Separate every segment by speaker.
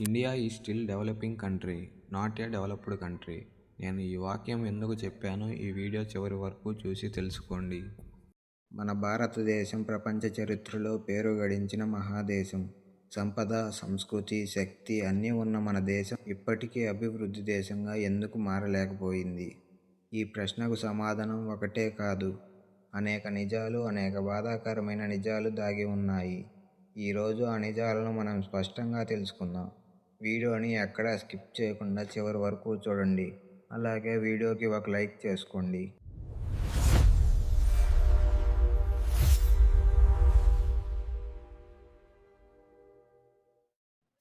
Speaker 1: India is still developing country not a developed country నేను ఈ వాక్యం ఎందుకు చెప్పానో ఈ వీడియో చివరి వరకు చూసి తెలుసుకోండి. మన భారతదేశం ప్రపంచ చరిత్రలో పేరు గడించిన మహాదేశం. సంపద సంస్కృతి శక్తి అన్నీ ఉన్న మన దేశం ఇప్పటికీ అభివృద్ధి దేశంగా ఎందుకు మారలేకపోయింది? ఈ ప్రశ్నకు సమాధానం ఒకటే కాదు. అనేక నిజాలు అనేక బాధాకరమైన నిజాలు దాగి ఉన్నాయి. ఈరోజు ఆ నిజాలను మనం స్పష్టంగా తెలుసుకుందాం. వీడియోని ఎక్కడా స్కిప్ చేయకుండా చివరి వరకు చూడండి. అలాగే వీడియోకి ఒక లైక్ చేసుకోండి.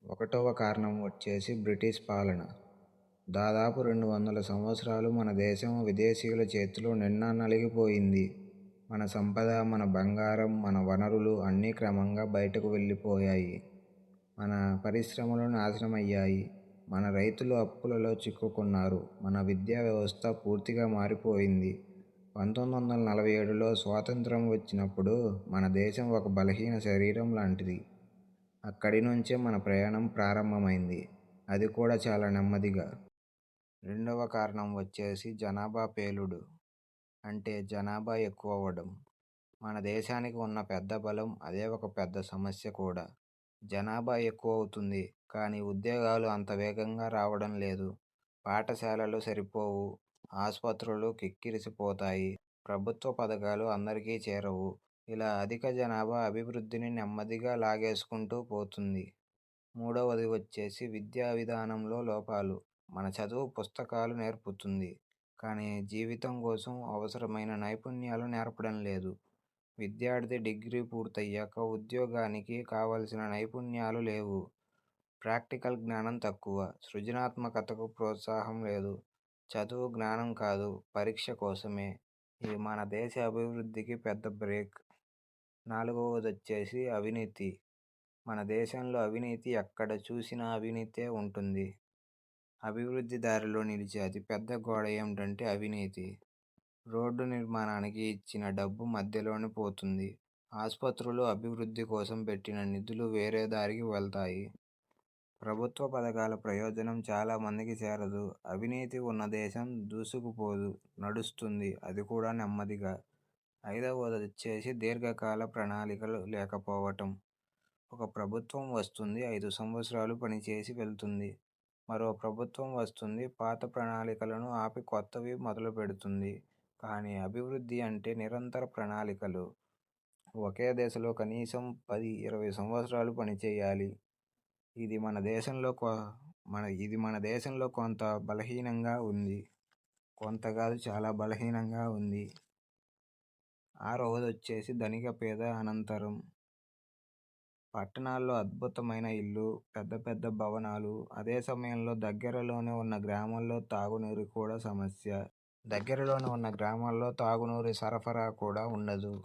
Speaker 1: ఒకటవ కారణం వచ్చేసి బ్రిటిష్ పాలన. దాదాపు రెండు వందల సంవత్సరాలు మన దేశం విదేశీయుల చేతిలో నిన్న నలిగిపోయింది. మన సంపద మన బంగారం మన వనరులు అన్నీ క్రమంగా బయటకు వెళ్ళిపోయాయి. మన పరిశ్రమలు నాశనమయ్యాయి మన రైతులు అప్పులలో చిక్కుకున్నారు. మన విద్యా వ్యవస్థ పూర్తిగా మారిపోయింది. పంతొమ్మిది వందల నలభై ఏడులో స్వాతంత్రం వచ్చినప్పుడు మన దేశం ఒక బలహీన శరీరం లాంటిది. అక్కడి నుంచే మన ప్రయాణం ప్రారంభమైంది. అది కూడా చాలా నెమ్మదిగా. రెండవ కారణం వచ్చేసి జనాభా పేలుడు. అంటే జనాభా ఎక్కువ అవ్వడం. మన దేశానికి ఉన్న పెద్ద బలం అదే ఒక పెద్ద సమస్య కూడా. జనాభా ఎక్కువ అవుతుంది కానీ ఉద్యోగాలు అంత వేగంగా రావడం లేదు. పాఠశాలలు సరిపోవు. ఆసుపత్రులు కిక్కిరిసిపోతాయి. ప్రభుత్వ పథకాలు అందరికీ చేరవు. ఇలా అధిక జనాభా అభివృద్ధిని నెమ్మదిగా లాగేసుకుంటూ పోతుంది. మూడవది వచ్చేసి విద్యా విధానంలో లోపాలు. మన చదువు పుస్తకాలు నేర్పుతుంది. కానీ జీవితం కోసం అవసరమైన నైపుణ్యాలు నేర్పడం లేదు. విద్యార్థి డిగ్రీ పూర్తయ్యాక ఉద్యోగానికి కావలసిన నైపుణ్యాలు లేవు. ప్రాక్టికల్ జ్ఞానం తక్కువ. సృజనాత్మకతకు ప్రోత్సాహం లేదు. చదువు జ్ఞానం కాదు. పరీక్ష కోసమే. ఇది మన దేశ అభివృద్ధికి పెద్ద బ్రేక్. నాలుగవది వచ్చేసి అవినీతి. మన దేశంలో అవినీతి ఎక్కడ చూసినా అవినీతే ఉంటుంది. అభివృద్ధి దారిలో నిలిచే అతిపెద్ద గోడ ఏమిటంటే అవినీతి. రోడ్డు నిర్మాణానికి ఇచ్చిన డబ్బు మధ్యలోనే పోతుంది. ఆసుపత్రులు అభివృద్ధి కోసం పెట్టిన నిధులు వేరే దారికి వెళ్తాయి. ప్రభుత్వ పథకాల ప్రయోజనం చాలామందికి చేరదు. అవినీతి ఉన్న దేశం దూసుకుపోదు నడుస్తుంది. అది కూడా నెమ్మదిగా. ఐదవది వచ్చేసి దీర్ఘకాల ప్రణాళికలు లేకపోవటం. ఒక ప్రభుత్వం వస్తుంది ఐదు సంవత్సరాలు పనిచేసి వెళ్తుంది. మరో ప్రభుత్వం వస్తుంది పాత ప్రణాళికలను ఆపి కొత్తవి మొదలు పెడుతుంది కానీ అభివృద్ధి అంటే నిరంతర ప్రణాళికలు. ఒకే దశలో కనీసం పది ఇరవై సంవత్సరాలు పనిచేయాలి ఇది మన దేశంలో మన ఇది మన దేశంలో కొంత బలహీనంగా ఉంది. కొంత కాదు చాలా బలహీనంగా ఉంది. ఆ రోజు వచ్చేసి ధనిక పేద అనంతరం. పట్టణాల్లో అద్భుతమైన ఇల్లు పెద్ద పెద్ద భవనాలు అదే సమయంలో దగ్గరలోనే ఉన్న గ్రామాల్లో తాగునీరు కూడా సమస్య. దగ్గరలోనే ఉన్న గ్రామాల్లో తాగునీరు సరఫరా కూడా ఉండదు.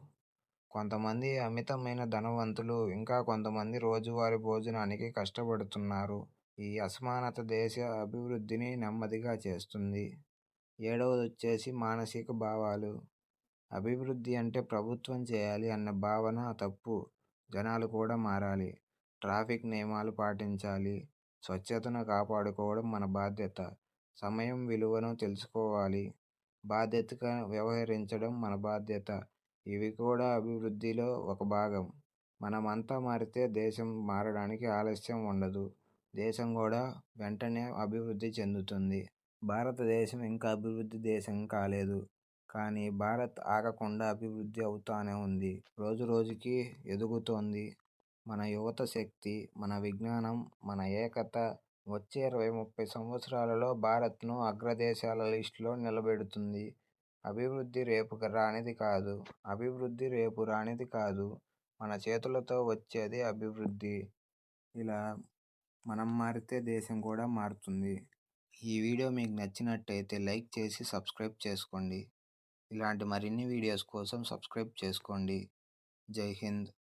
Speaker 1: కొంతమంది అమితమైన ధనవంతులు ఇంకా కొంతమంది రోజువారీ భోజనానికి కష్టపడుతున్నారు. ఈ అసమానత దేశ అభివృద్ధిని నెమ్మదిగా చేస్తుంది. ఏడవది వచ్చేసి మానసిక భావాలు. అభివృద్ధి అంటే ప్రభుత్వం చేయాలి అన్న భావన తప్పు. జనాలు కూడా మారాలి. ట్రాఫిక్ నియమాలు పాటించాలి. స్వచ్ఛతను కాపాడుకోవడం మన బాధ్యత. సమయం విలువను తెలుసుకోవాలి. బాధ్యతగా వ్యవహరించడం మన బాధ్యత. ఇవి కూడా అభివృద్ధిలో ఒక భాగం. మనమంతా మారితే దేశం మారడానికి ఆలస్యం ఉండదు. దేశం కూడా వెంటనే అభివృద్ధి చెందుతుంది. భారతదేశం ఇంకా అభివృద్ధి దేశం కాలేదు. కానీ భారత్ ఆగకుండా అభివృద్ధి అవుతానే ఉంది. రోజు రోజుకి ఎదుగుతోంది. మన యువత శక్తి మన విజ్ఞానం మన ఏకత వచ్చే ఇరవై ముప్పై సంవత్సరాలలో భారత్ను అగ్రదేశాల లిస్టులో నిలబెడుతుంది. అభివృద్ధి రేపు రానిది కాదు. అభివృద్ధి రేపు రానిది కాదు. మన చేతులతో వచ్చేది అభివృద్ధి. ఇలా మనం మారితే దేశం కూడా మారుతుంది. ఈ వీడియో మీకు నచ్చినట్టయితే లైక్ చేసి సబ్స్క్రైబ్ చేసుకోండి. ఇలాంటి మరిన్ని వీడియోస్ కోసం సబ్స్క్రైబ్ చేసుకోండి. జై హింద్.